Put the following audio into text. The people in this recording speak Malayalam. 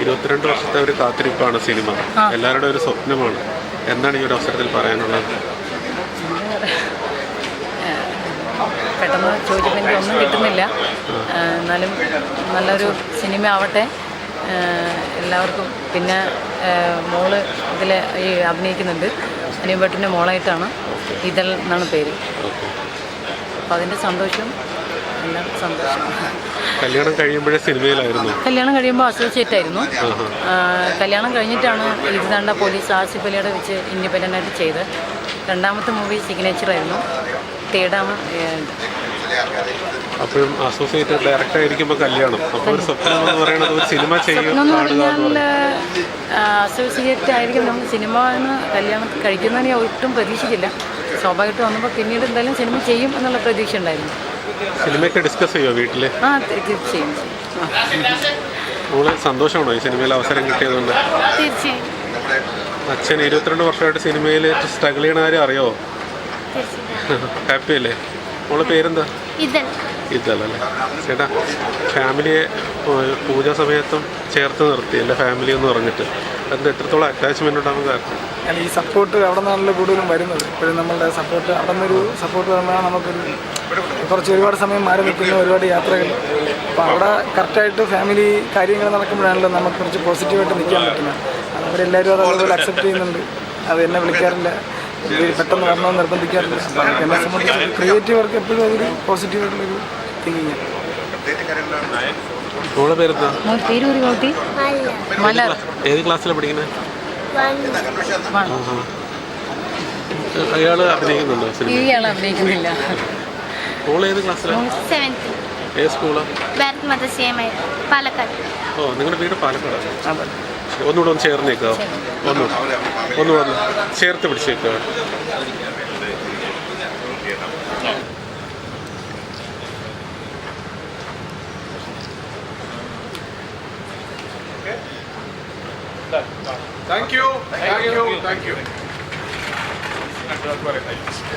ഇരുപത്തിരണ്ട് വർഷത്തെ ഒരു കാത്തിരിപ്പാണ് സിനിമ. എല്ലാവരുടെ ഒരു സ്വപ്നമാണ്. എന്താണ് ഈ ഒരു അവസരത്തിൽ പറയാനുള്ളത്? പെട്ടെന്ന് ചോദിച്ചപ്പോൾ എനിക്ക് ഒന്നും കിട്ടുന്നില്ല. എന്നാലും നല്ലൊരു സിനിമ ആവട്ടെ. എല്ലാവർക്കും പിന്നെ മോൾ ഇതിൽ ഈ അഭിനയിക്കുന്നുണ്ട്. അനിയൻ ഭട്ടിന്റെ മോളായിട്ടാണ് ഇതൽ എന്നാണ് പേര്. അപ്പോൾ അതിന്റെ സന്തോഷം എല്ലാം സന്തോഷം. കല്യാണം കഴിയുമ്പോഴേ സിനിമയിലായിരുന്നു. കല്യാണം കഴിയുമ്പോൾ അസോസിയേറ്റ് ആയിരുന്നു കല്യാണം കഴിഞ്ഞിട്ടാണ് ഇരുതാണ്ട പോലീസ് ആസിഫ് അലിയുടെ വെച്ച് ഇൻഡിപെൻഡന്റ് ആയിട്ട് ചെയ്ത് രണ്ടാമത്തെ മൂവി സിഗ്നേച്ചർ ആയിരുന്നു. തേടാമ അപ്പോഴും അസോസിയേറ്റ് ഡയറക്ടർ ആയിരിക്കുമ്പോൾ കല്യാണം. അപ്പോൾ ഒരു സ്വപ്നം എന്ന് പറയുന്നത് ഒരു സിനിമ ചെയ്യും അസോസിയേറ്റ് ആയിരിക്കും നമ്മൾ സിനിമ എന്ന് കല്യാണം കഴിക്കുന്നതിനെ ഒട്ടും പ്രതീക്ഷിച്ചില്ല. സ്വാഭാവികമായിട്ട് വന്നപ്പോൾ പിന്നീട് എന്തായാലും സിനിമ ചെയ്യും എന്നുള്ള പ്രതീക്ഷ ഉണ്ടായിരുന്നു. സിനിമയൊക്കെ ഡിസ്കസ് ചെയ്യുമോ വീട്ടിൽ ആ തി- തീർച്ചയായും ചെയ്യും. മോൾ സന്തോഷമാണോ ഈ സിനിമയിൽ അവസരം കിട്ടിയതുകൊണ്ട്? തീർച്ചയായും. അച്ഛൻ ഇരുപത്തിരണ്ട് വർഷമായിട്ട് സിനിമയിൽ സ്ട്രഗിൾ ചെയ്യണ കാര്യം അറിയോ? ഹാപ്പി അല്ലേ? മോളെ പേരെന്താ? ഇതൽ. ഇതല്ലേ ചേട്ടാ ഫാമിലിയെ പൂജാ സമയത്തും ചേർത്ത് നിർത്തി എന്റെ ഫാമിലി എന്ന് പറഞ്ഞിട്ട്. അതിന് എത്രത്തോളം അറ്റാച്ച്മെന്റ് ഉണ്ടാകുന്ന കാരണം? അല്ല ഈ സപ്പോർട്ട് അവിടെ നിന്നാണല്ലോ കൂടുതലും വരുന്നത്. ഇപ്പോഴും നമ്മളുടെ സപ്പോർട്ട് അവിടെ നിന്നൊരു സപ്പോർട്ട് വരുമ്പോഴാണ് നമുക്കൊരു കുറച്ച് ഒരുപാട് സമയം മാറി നിൽക്കുന്ന ഒരുപാട് യാത്രകൾ. അപ്പോൾ അവിടെ കറക്റ്റായിട്ട് ഫാമിലി കാര്യങ്ങൾ നടക്കുമ്പോഴാണല്ലോ നമുക്ക് കുറച്ച് പോസിറ്റീവായിട്ട് നിൽക്കാൻ പറ്റുന്നത്. അവരെല്ലാവരും അത് അതുപോലെ അക്സെപ്റ്റ് ചെയ്യുന്നുണ്ട്. അത് എന്നെ വിളിക്കാറില്ല. പെട്ടെന്ന് വരണമെന്ന് നിർബന്ധിക്കാറില്ല. എന്നെ സംബന്ധിച്ച് ക്രിയേറ്റീവ് വർക്ക് എപ്പോഴും അതൊരു പോസിറ്റീവായിട്ടുള്ളൊരു തിങ്കിങ് മോളെ പേരെന്താ? പേര് ഒരു കോട്ടി മലർ ഏത് ക്ലാസ്സിലാണ് പഠിക്കുന്നത്? വൺ. അയാൾ അഭിനയിക്കുന്നുണ്ടോ സിനിമ ഇയാൾ അഭിനയിക്കുന്നില്ല. മോൾ ഏത് ക്ലാസ്സിലാണ് ഏത് സ്കൂളാണ് ഭാരത് മാത സിഎംഐ പാലക്കാട്. ഓ നിങ്ങളുടെ വീട് പാലക്കാടാണ് അതെ. ഒന്നുകൂടെ ഒന്ന് ചേർന്നേക്കോ. ഒന്നുകൂടെ. ഒന്ന് വന്ന് ചേർത്ത് പിടിച്ചേക്കുക thank you thank you thank you